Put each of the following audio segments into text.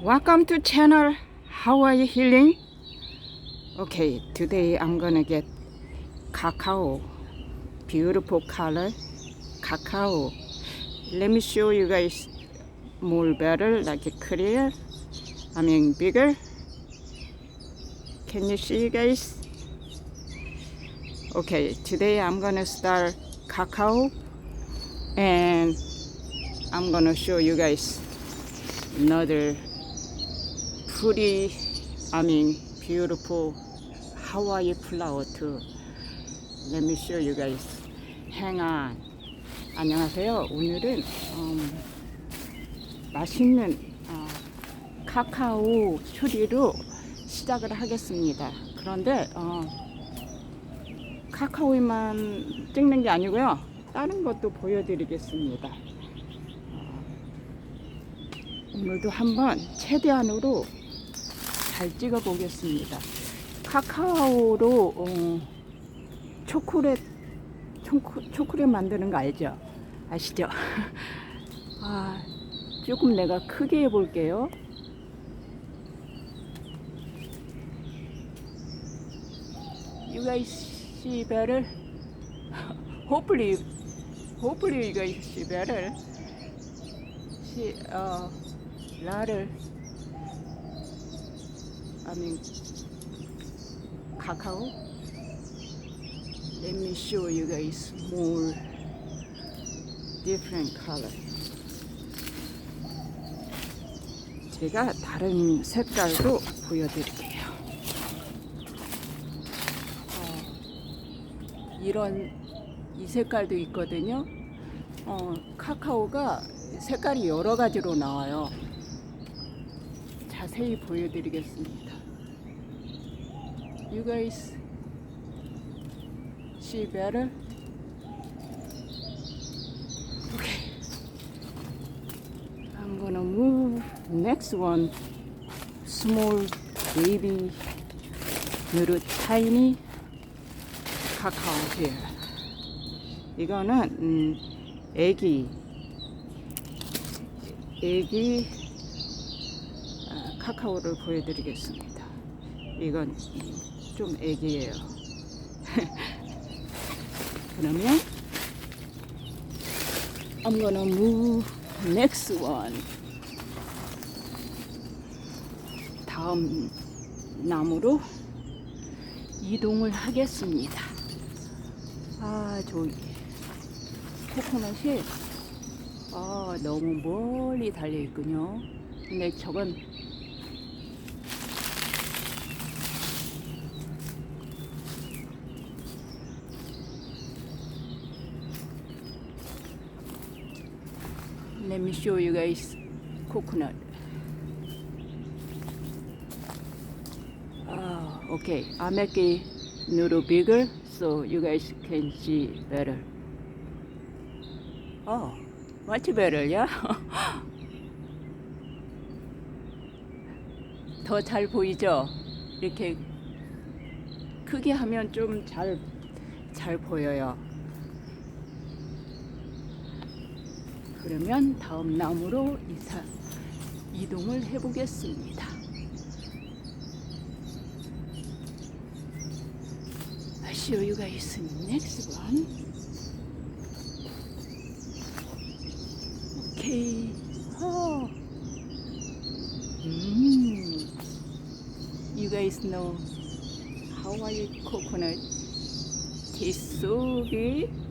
Welcome to channel how are you Healing. Okay, today I'm gonna get cacao. Beautiful color. Cacao. Let me show you guys more better, like clear. I mean bigger. Can you see you guys? Okay, today I'm gonna start cacao and I'm gonna show you guys another flower too. Let me show you guys. Hang on. 안녕하세요. 오늘은 음, 맛있는 어, 카카오 추리로 시작을 하겠습니다. 그런데 어, 카카오만 찍는 게 아니고요. 다른 것도 보여드리겠습니다. 어, 오늘도 한번 최대한으로 잘 찍어 보겠습니다. 카카오로 어, 초콜릿 초콜릿 만드는 거 알죠? 아시죠? 아, 조금 내가 크게 해볼게요. You guys see better? Hopefully, hopefully better. See, uh, ladder. I mean, cacao. Let me show you guys more different color. 제가 다른 색깔도 보여드릴게요. 어, 이런 이 색깔도 있거든요. 어, 카카오가 색깔이 여러 가지로 나와요. 자세히 보여드리겠습니다. You guys see better? Okay. I'm gonna move next one. Small baby little tiny cacao here. 이거는 음, 애기 애기 아, 카카오를 보여드리겠습니다. 이건 좀 애기예요. 그러면 I'm gonna move next one. 다음 나무로 이동을 하겠습니다. 아, 저기 코코넛이 아, 너무 멀리 달려 있군요. 근데 저건 Let me show you guys coconut. Ah, okay. I make it little bigger so you guys can see better. Oh, much better, yeah? 더 잘 보이죠? 이렇게 크게 하면 좀 잘 잘 보여요. 그러면 다음 나무로 이사 이동을 해보겠습니다. I show you guys next one. Okay. Oh. Mm. You guys know Hawaii coconut tastes so good.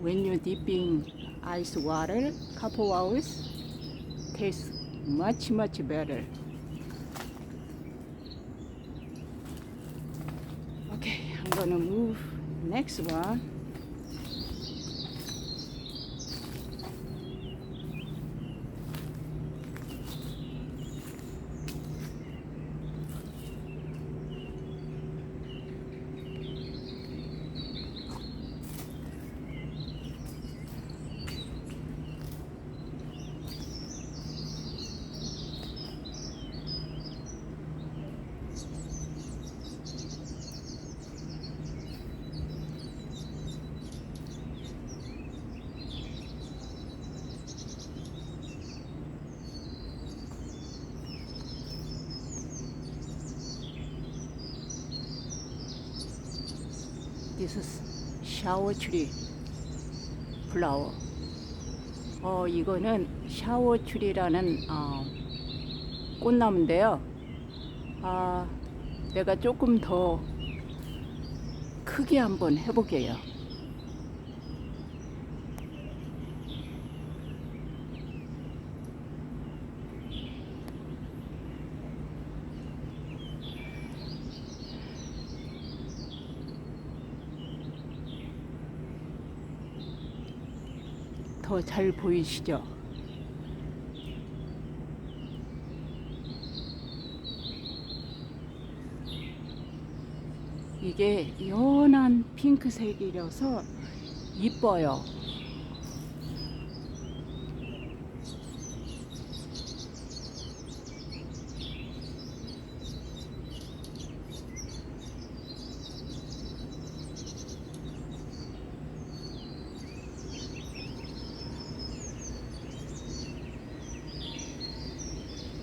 When you're dipping ice water, couple hours, tastes much much better. Okay, I'm gonna move next one. Is shower tree flower. 어, 이거는 샤워 트리라는 어, 꽃나무인데요. 아, 내가 조금 더 크게 한번 해볼게요. 더 잘 보이시죠? 이게 연한 핑크색이라서 이뻐요.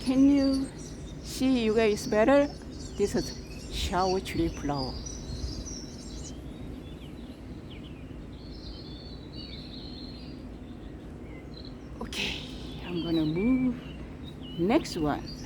Can you see you guys better? This is shower tree flower. Okay, I'm gonna move next one.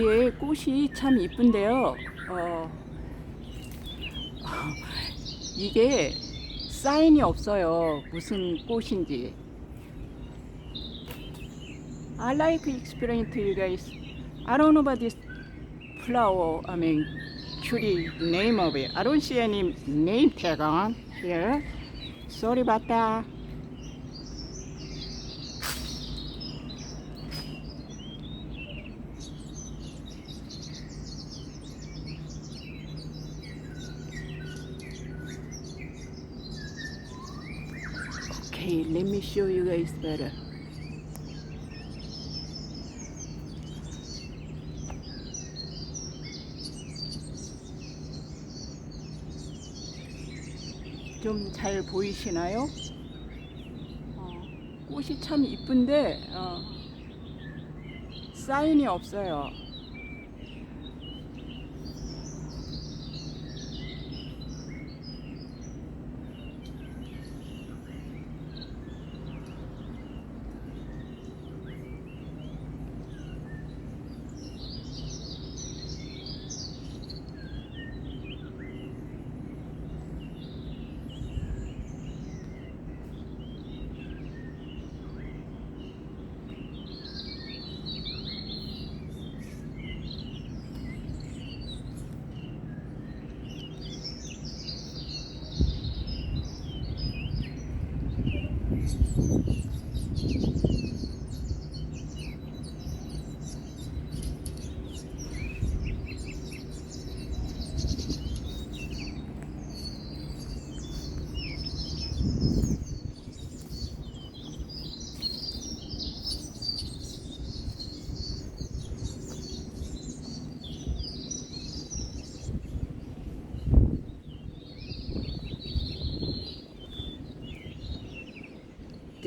이게 꽃이 참 이쁜데요. 어, 이게 사인이 없어요. 무슨 꽃인지. I like explain to you guys. I don't know about this flower. I mean, tree name of it. I don't see any name tag on here. Sorry about that. Okay, let me show you guys better. 좀 잘 보이시나요? 어, 꽃이 참 이쁜데 어, 사인이 없어요.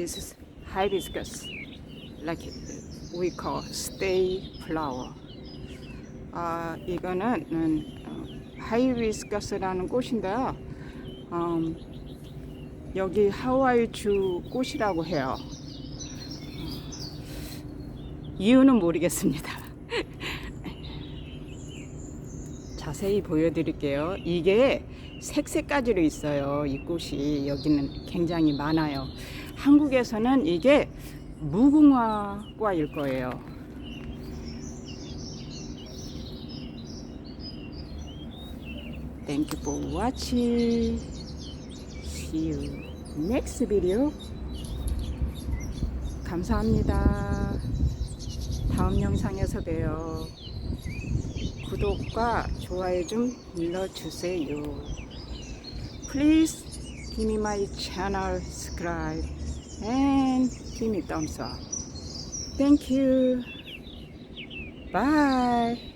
This is hibiscus, like we call stay flower. 아, 이거는 음, 어, 하이비스커스라는 꽃인데요. 음, 여기 하와이 주 꽃이라고 해요. 이유는 모르겠습니다. 자세히 보여드릴게요. 이게 색색까지로 있어요. 이 꽃이 여기는 굉장히 많아요. 한국에서는 이게 무궁화과일 거예요. Thank you for watching. See you next video. 감사합니다. 다음 영상에서 봬요. 구독과 좋아요 좀 눌러주세요. Please give me my channel, subscribe, and give me thumbs up. Thank you. Bye.